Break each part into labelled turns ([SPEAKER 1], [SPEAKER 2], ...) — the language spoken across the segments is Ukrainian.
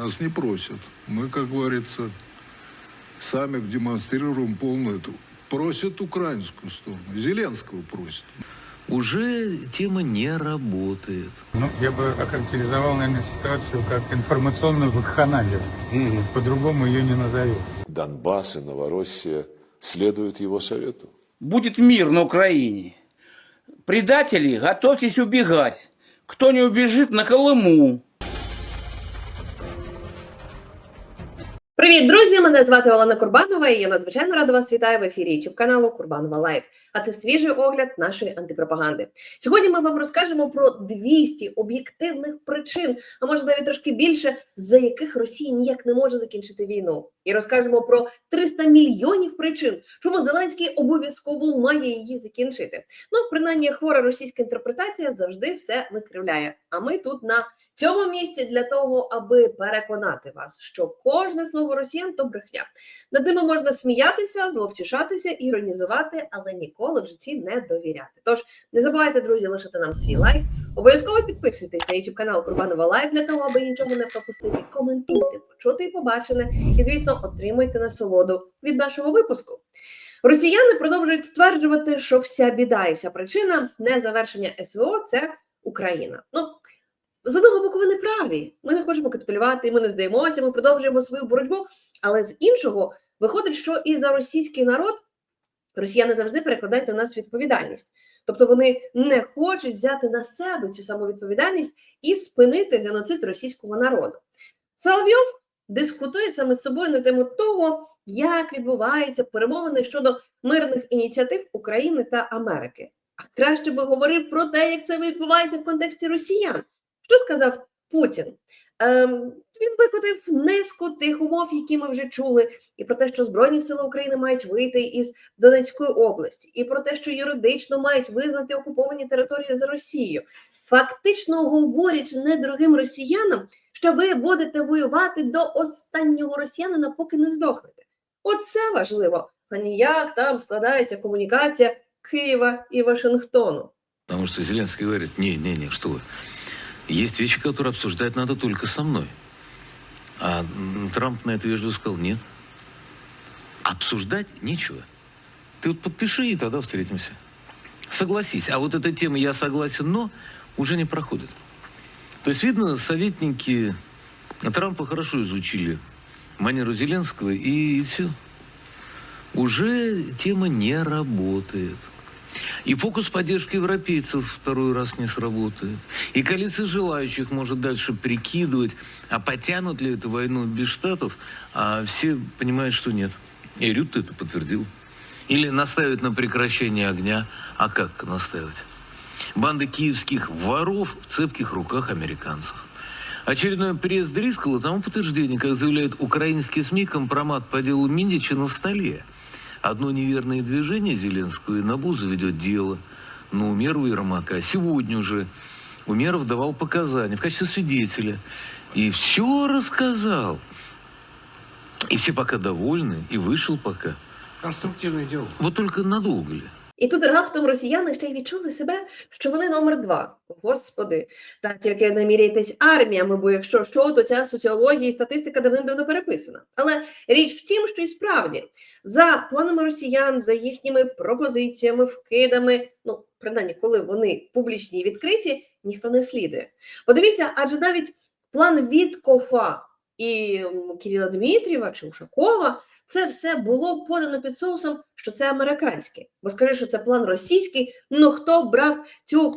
[SPEAKER 1] Нас не просят. Мы, как говорится, сами демонстрируем полную эту. Просят украинскую сторону. Зеленского просят.
[SPEAKER 2] Уже тема не работает.
[SPEAKER 3] Ну, я бы охарактеризовал, наверное, ситуацию как информационную вакханалию. По-другому ее не назовешь.
[SPEAKER 4] Донбасс и Новороссия следуют его совету.
[SPEAKER 5] Будет мир на Украине. Предатели, готовьтесь убегать. Кто не убежит на Колыму.
[SPEAKER 6] Привіт, друзі! Мене звати Олена Курбанова, і я надзвичайно рада вас вітаю в ефірі youtube каналу Курбанова Лайв. А це свіжий огляд нашої антипропаганди. Сьогодні ми вам розкажемо про 200 об'єктивних причин, а може навіть трошки більше, за яких Росія ніяк не може закінчити війну. І розкажемо про 300 мільйонів причин, чому Зеленський обов'язково має її закінчити. Ну, принаймні, хвора російська інтерпретація завжди все викривляє. А ми тут на цьому місці для того, аби переконати вас, що кожне слово росіян то брехня. Над ними можна сміятися, зловтішатися, іронізувати, але ніколи в житті не довіряти. Тож не забувайте, друзі, лишити нам свій лайк. Обов'язково підписуйтесь на YouTube канал Курбанова Лайв для того, аби нічого не пропустити. Коментуйте, почути і побачене, і звісно, отримуйте насолоду від нашого випуску. Росіяни продовжують стверджувати, що вся біда і вся причина незавершення СВО це Україна. Ну з одного боку, вони праві. Ми не хочемо капітулювати, ми не здаємося, ми продовжуємо свою боротьбу. Але з іншого виходить, що і за російський народ росіяни завжди перекладають на нас відповідальність. Тобто вони не хочуть взяти на себе цю саму відповідальність і спинити геноцид російського народу. Соловйов дискутує саме з собою на тему того, як відбуваються перемовини щодо мирних ініціатив України та Америки. А краще би говорив про те, як це відбувається в контексті росіян. Що сказав Путін? Ем, він викотив низку тих умов, які ми вже чули, і про те, що Збройні сили України мають вийти із Донецької області, і про те, що юридично мають визнати окуповані території за Росією. Фактично говорячи недорогим росіянам, що ви будете воювати до останнього росіянина, поки не здохнете. Оце важливо, а не як там складається комунікація Києва і Вашингтону.
[SPEAKER 2] Потому что Зеленский говорит, не-не-не, что вы. Есть вещи, которые обсуждать надо только со мной. А м, Трамп на это вежливо сказал, нет. Обсуждать нечего. Ты вот подпиши, и тогда встретимся. Согласись. А вот эта тема «я согласен, но» уже не проходит. То есть, видно, советники Трампа хорошо изучили манеру Зеленского, и все. Уже тема не работает. И фокус поддержки европейцев второй раз не сработает. И коалиция желающих может дальше прикидывать, а потянут ли эту войну без штатов, а все понимают, что нет. И Рют это подтвердил. Или настаивать на прекращении огня. А как настаивать? Банды киевских воров в цепких руках американцев. Очередной приезд Дрискала тому подтверждение, как заявляют украинские СМИ, компромат по делу Миндича на столе. Одно неверное движение Зеленского и Набу заведет дело на Умеру и Ермака. Сегодня уже Умеров давал показания в качестве свидетеля. И все рассказал. И все пока довольны, и вышел пока.
[SPEAKER 7] Конструктивное дело.
[SPEAKER 2] Вот только надолго ли?
[SPEAKER 6] І тут раптом росіяни ще й відчули себе, що вони номер два. Господи, та тільки не міряйтесь арміями, бо якщо що, то ця соціологія і статистика давним-давно переписана. Але річ в тім, що і справді за планами росіян, за їхніми пропозиціями, вкидами, ну принаймні, коли вони публічні і відкриті, ніхто не слідує. Подивіться, адже навіть план Віткофа і м, Кирила Дмитрієва чи Ушакова це все було подано під соусом, що це американське. Бо скажи, що це план російський, ну хто брав цю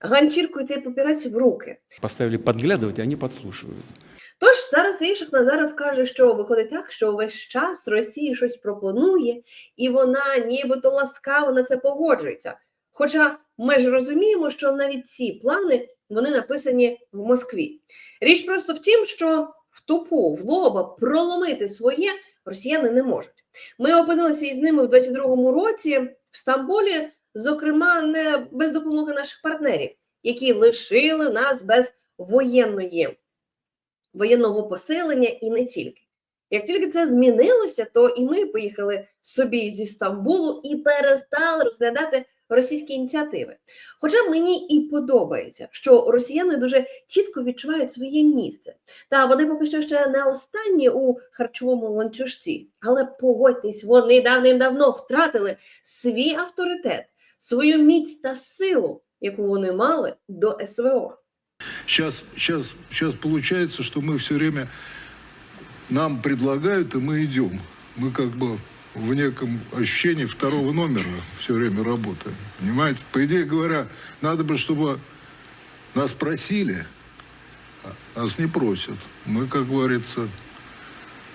[SPEAKER 6] ганчірку і цей папірець в руки?
[SPEAKER 7] Поставили подглядывать, и они подслушивают.
[SPEAKER 6] Тож зараз Ішах Назаров каже, що виходить так, що весь час Росії щось пропонує, і вона нібито ласкаво на це погоджується. Хоча ми ж розуміємо, що навіть ці плани вони написані в Москві. Річ просто в тім, що в тупу, в лоба проломити своє росіяни не можуть. Ми опинилися із ними в 22-му році в Стамбулі, зокрема, не без допомоги наших партнерів, які лишили нас без воєнної воєнного посилення і не тільки. Як тільки це змінилося, то і ми поїхали собі зі Стамбулу і перестали розглядати російські ініціативи. Хоча мені і подобається, що росіяни дуже чітко відчувають своє місце, та вони поки що ще не останні у харчовому ланцюжці. Але погодьтесь, вони давним-давно втратили свій авторитет, свою міць та силу, яку вони мали до СВО.
[SPEAKER 1] Сейчас, сейчас, сейчас получается, что мы все время нам предлагают, и мы идем. Мы как бы в неком ощущении второго номера все время работаем. Понимаете? По идее говоря, надо бы, чтобы нас просили, а нас не просят. Мы, как говорится,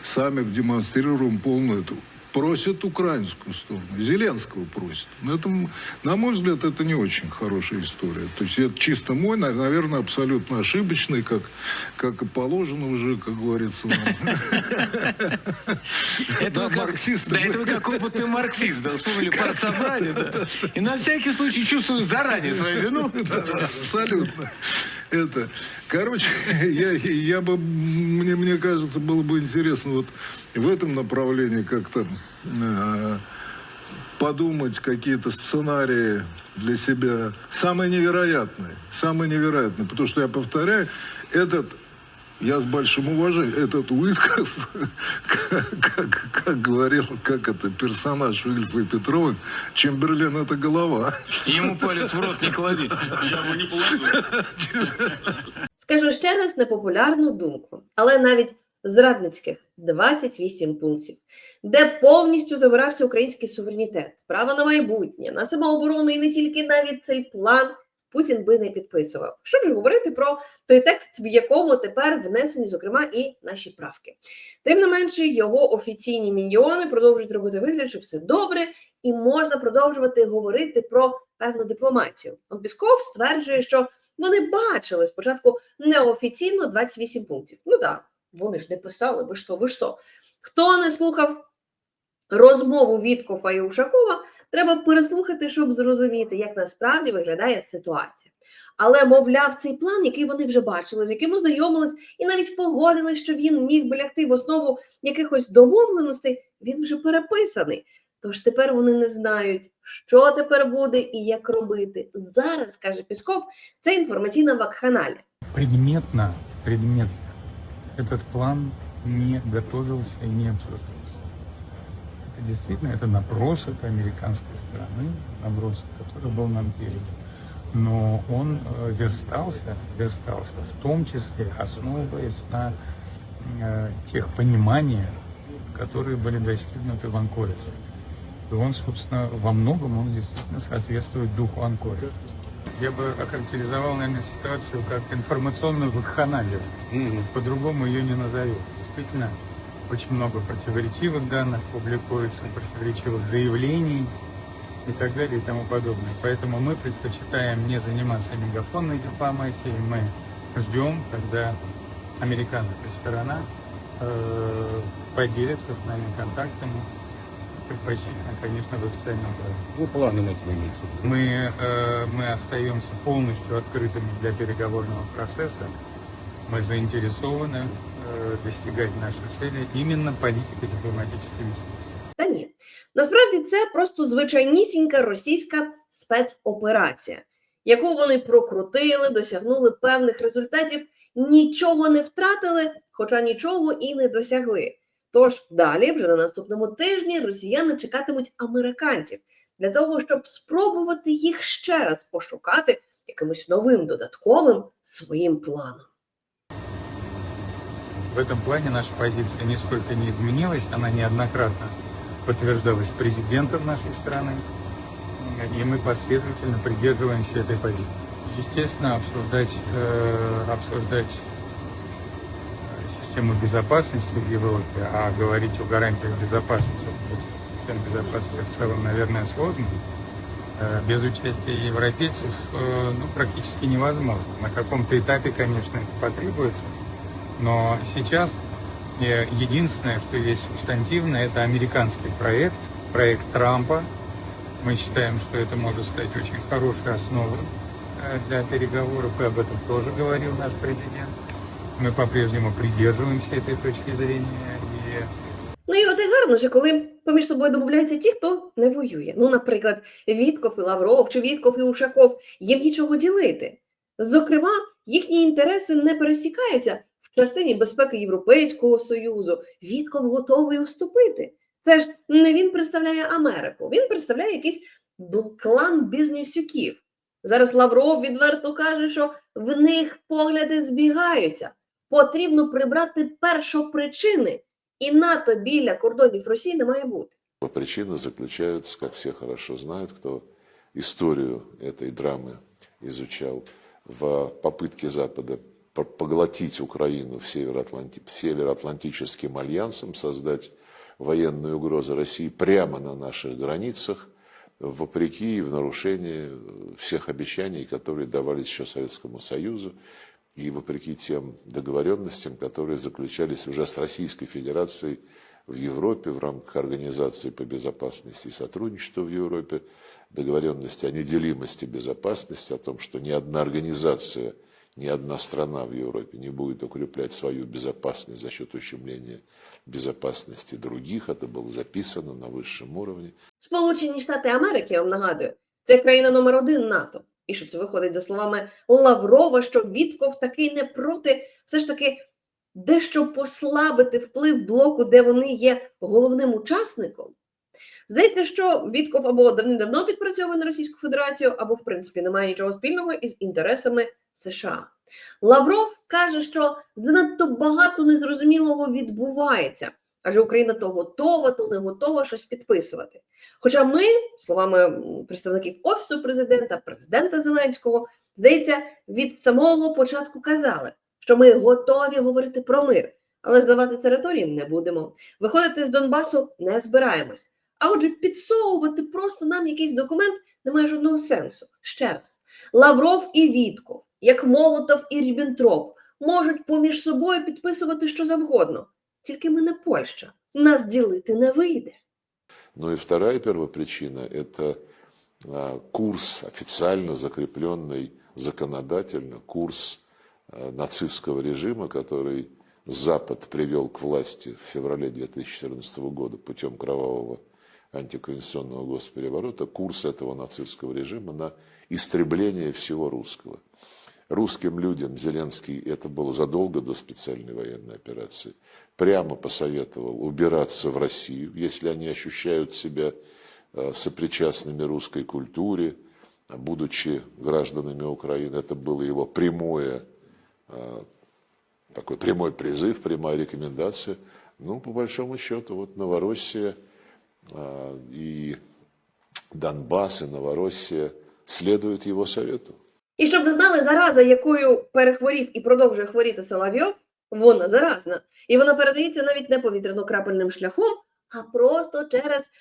[SPEAKER 1] сами демонстрируем полную эту. Просят украинскую сторону. Зеленского просят. Но это, м- на мой взгляд, это не очень хорошая история. То есть это чисто мой, на- наверное, абсолютно ошибочный, как, как и положено уже, как говорится. Да, марксисты
[SPEAKER 2] да, это вы как опытный марксист, да, вспомнили партсобрание, да. И на всякий случай чувствую заранее свою вину.
[SPEAKER 1] Абсолютно. Это, короче, я, я бы, мне, мне кажется, было бы интересно вот в этом направлении как-то э, подумать какие-то сценарии для себя самые невероятные, самые невероятные, потому что я повторяю, этот я с большим уважением, этот Уитков, как, как, как говорил, как это персонаж у Ильфа и Петрова, Чемберлен это голова.
[SPEAKER 2] Ему палец в рот не клади.
[SPEAKER 6] Скажу ще раз непопулярну думку, але навіть зрадницьких 28 пунктів, де повністю забирався український суверенітет, право на майбутнє, на самооборону і не тільки навіть цей план Путін би не підписував. Що вже говорити про той текст, в якому тепер внесені, зокрема, і наші правки. Тим не менше, його офіційні міньйони продовжують робити вигляд, що все добре, і можна продовжувати говорити про певну дипломатію. От Пісков стверджує, що вони бачили спочатку неофіційно 28 пунктів. Ну так, вони ж не писали, ви що, ви що. Хто не слухав розмову Віткофа і Ушакова, треба переслухати, щоб зрозуміти, як насправді виглядає ситуація. Але, мовляв, цей план, який вони вже бачили, з яким ознайомились, і навіть погодились, що він міг би лягти в основу якихось домовленостей, він вже переписаний. Тож тепер вони не знають, що тепер буде і як робити. Зараз, каже Пісков, це інформаційна вакханалія.
[SPEAKER 3] Предметно, предметно этот план не готовился и не обсуждался. Это действительно это набросок американской стороны, набросок, который был нам передан. Но он э, верстался, верстался в том числе, основываясь на э, тех пониманиях, которые были достигнуты в Анкоридже. И он, собственно, во многом он действительно соответствует духу Анкоридж. Я бы охарактеризовал, наверное, ситуацию как информационную вакханалию. По-другому ее не назовешь. Действительно, очень много противоречивых данных публикуется, противоречивых заявлений и так далее и тому подобное. Поэтому мы предпочитаем не заниматься мегафонной дипломатией. Мы ждем, когда американская сторона э, поделится с нами контактами, предпочтительно, конечно, в официальном плане.
[SPEAKER 7] Ну, планы на тебя имеется.
[SPEAKER 3] Мы, э, мы остаемся полностью открытыми для переговорного процесса. Мы заинтересованы достигать нашей цели именно политико-дипломатическими средствами.
[SPEAKER 6] Та ні. Насправді це просто звичайнісінька російська спецоперація, яку вони прокрутили, досягнули певних результатів, нічого не втратили, хоча нічого і не досягли. Тож далі, вже на наступному тижні, росіяни чекатимуть американців для того, щоб спробувати їх ще раз пошукати якимось новим додатковим своїм планом.
[SPEAKER 3] В этом плане наша позиция нисколько не изменилась. Она неоднократно подтверждалась президентом нашей страны. И мы последовательно придерживаемся этой позиции. Естественно, обсуждать, э, обсуждать э, систему безопасности в Европе, а говорить о гарантиях безопасности, систем безопасности в целом, наверное, сложно. Э, Без участия европейцев э, ну, практически невозможно. На каком-то этапе, конечно, это потребуется. Но сейчас э, единственное, что есть субстантивно, это американский проект, проект Трампа. Мы считаем, что это может стать очень хорошей основой э, для переговоров, и об этом тоже говорил наш президент. Мы по-прежнему придерживаемся этой точки зрения. И
[SPEAKER 6] Ну і от і гарно, що коли поміж собою домовляються ті, хто не воює. Ну, наприклад, Вітков і Лавров чи Вітков і Ушаков, їм нічого ділити. Зокрема, їхні інтереси не пересікаються в частині безпеки Європейського Союзу. Вітков готовий уступити. Це ж не він представляє Америку, він представляє якийсь бл- клан бізнесюків. Зараз Лавров відверто каже, що в них погляди збігаються. Потрібно прибрати першопричини, і НАТО біля кордонів Росії не має бути.
[SPEAKER 4] Причины заключаются, как все хорошо знают, кто историю этой драмы изучал, в попытке Запада по- поглотить Украину в Североатланти- Североатлантическим альянсом, создать военную угрозу России прямо на наших границах, вопреки и в нарушение э, всех обещаний, которые давались еще Советскому Союзу, и вопреки тем договоренностям, которые заключались уже с Российской Федерацией в Европе в рамках Организации по безопасности и сотрудничеству в Европе, договоренности о неделимости безопасности, о том, что ни одна организация, ни одна страна в Европе не будет укреплять свою безопасность за счет ущемления безопасности других. Это было записано на высшем уровне.
[SPEAKER 6] Сполучені Штати Америки, я вам нагадую, це країна номер один НАТО. І що це виходить за словами Лаврова, що Вітков такий не проти, все ж таки дещо послабити вплив блоку, де вони є головним учасником. Здається, що Вітков або давним-давно підпрацьовує на Російську Федерацію, або, в принципі, не має нічого спільного із інтересами США. Лавров каже, що занадто багато незрозумілого відбувається, адже Україна то готова, то не готова щось підписувати. Хоча ми, словами представників Офісу президента, президента Зеленського, здається, від самого початку казали, що ми готові говорити про мир, але здавати території не будемо. Виходити з Донбасу не збираємось. А отже, підсовувати просто нам якийсь документ не має жодного сенсу. Ще раз, Лавров і Вітков, як Молотов і Ріббентроп, можуть поміж собою підписувати що завгодно. Тільки ми не Польща. Нас ділити не вийде.
[SPEAKER 4] Ну и вторая первопричина – это а, курс, официально закрепленный законодательно, курс а, нацистского режима, который Запад привел к власти в феврале 2014 года путем кровавого антиконституционного госпереворота, курс этого нацистского режима на истребление всего русского. Русским людям Зеленский, это было задолго до специальной военной операции, прямо посоветовал убираться в Россию, если они ощущают себя э, сопричастными русской культуре, а будучи гражданами Украины. Это было его прямое, э, такой прямой призыв, прямая рекомендация. Ну, по большому счету, вот Новороссия э, и Донбасс, и Новороссия следуют его совету.
[SPEAKER 6] І щоб ви знали, зараза, якою перехворів і продовжує хворіти Соловйов, вона заразна. І вона передається навіть не повітряно-крапельним шляхом, а просто через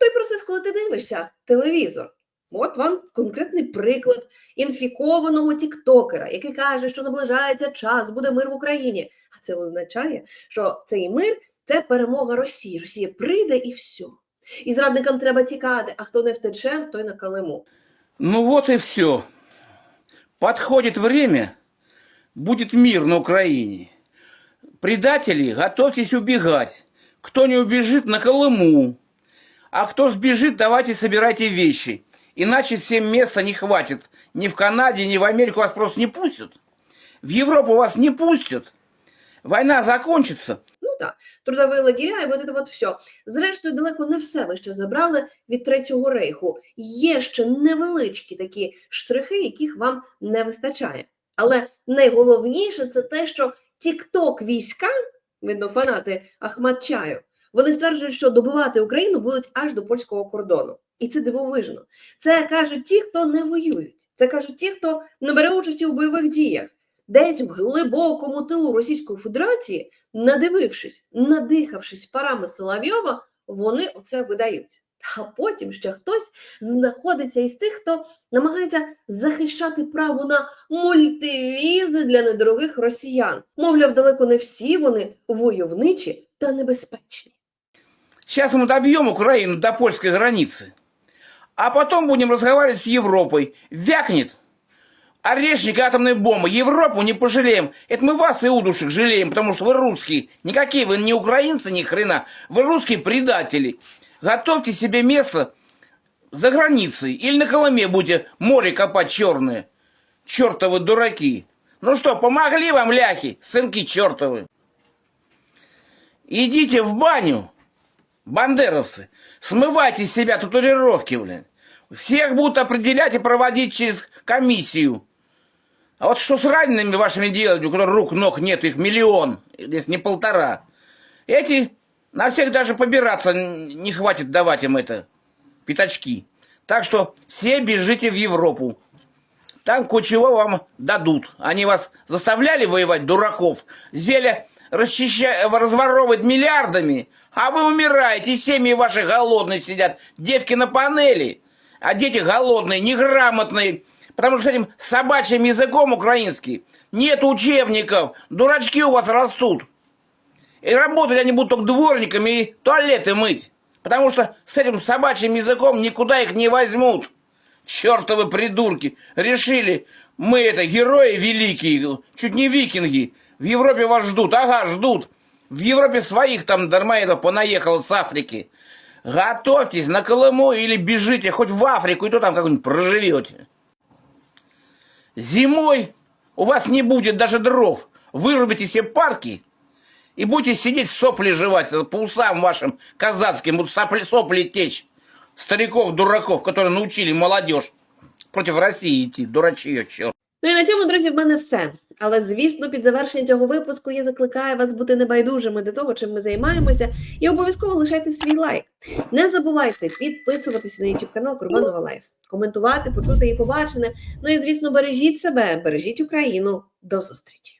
[SPEAKER 6] той процес, коли ти дивишся телевізор. От вам конкретний приклад інфікованого тіктокера, який каже, що наближається час, буде мир в Україні. А це означає, що цей мир це перемога Росії. Росія прийде і все. І зрадникам треба тікати, а хто не втече, той на калиму.
[SPEAKER 5] Ну вот и все. Подходит время, будет мир на Украине. Предатели, готовьтесь убегать. Кто не убежит, на Колыму. А кто сбежит, давайте собирайте вещи. Иначе всем места не хватит. Ни в Канаде, ни в Америку вас просто не пустят. В Европу вас не пустят. Война закончится,
[SPEAKER 6] Так, трудові лагеря і от це от все. Зрештою, далеко не все ви ще забрали від Третього рейху. Є ще невеличкі такі штрихи, яких вам не вистачає. Але найголовніше це те, що тікток війська, видно, фанати Ахмадчаю, вони стверджують, що добивати Україну будуть аж до польського кордону. І це дивовижно. Це кажуть ті, хто не воюють. Це кажуть ті, хто не бере участі у бойових діях. Десь в глибокому тилу Російської Федерації надивившись, надихавшись парами Соловйова, вони оце видають. А потім ще хтось знаходиться із тих, хто намагається захищати право на мультивізи для недорогих росіян. Мовляв, далеко не всі вони войовничі та небезпечні.
[SPEAKER 5] Сейчас мы добьем Украину до польской границы. А потом будем разговаривать с Европой. Вякнет. Орешник атомной бомбы. Европу не пожалеем. Это мы вас, иудушек, жалеем, потому что вы русские. Никакие вы не украинцы, ни хрена. Вы русские предатели. Готовьте себе место за границей. Или на Колыме будете море копать черное. Чертовы дураки. Ну что, помогли вам, ляхи, сынки чертовы? Идите в баню, бандеровцы. Смывайте с себя татуировки, блин. Всех будут определять и проводить через комиссию. А вот что с ранеными вашими делать, у которых рук, ног нет, их миллион, если не полтора. Эти на всех даже побираться не хватит давать им это, пятачки. Так что все бежите в Европу. Там кое-чего вам дадут. Они вас заставляли воевать, дураков. Зелье расчища... разворовывать миллиардами, а вы умираете, семьи ваши голодные сидят, девки на панели, а дети голодные, неграмотные, потому что с этим собачьим языком украинский нет учебников, дурачки у вас растут. И работать они будут только дворниками и туалеты мыть. Потому что с этим собачьим языком никуда их не возьмут. Чертовы придурки. Решили, мы это герои великие, чуть не викинги. В Европе вас ждут. Ага, ждут. В Европе своих там дармоедов понаехало с Африки. Готовьтесь на Колыму или бежите хоть в Африку, и то там как-нибудь проживете. Зимой у вас не будет даже дров. Вырубите все парки и будете сидеть сопли жевать по усам вашим казацким, будут сопли, сопли течь. Стариков-дураков, которые научили молодежь против России идти, дурачье, черт.
[SPEAKER 6] Ну і на цьому, друзі, в мене все. Але звісно, під завершення цього випуску я закликаю вас бути небайдужими до того, чим ми займаємося, і обов'язково лишайте свій лайк. Не забувайте підписуватися на YouTube канал Курбанова Лайф, коментувати, почути і побачене. Ну і звісно, бережіть себе, бережіть Україну. До зустрічі!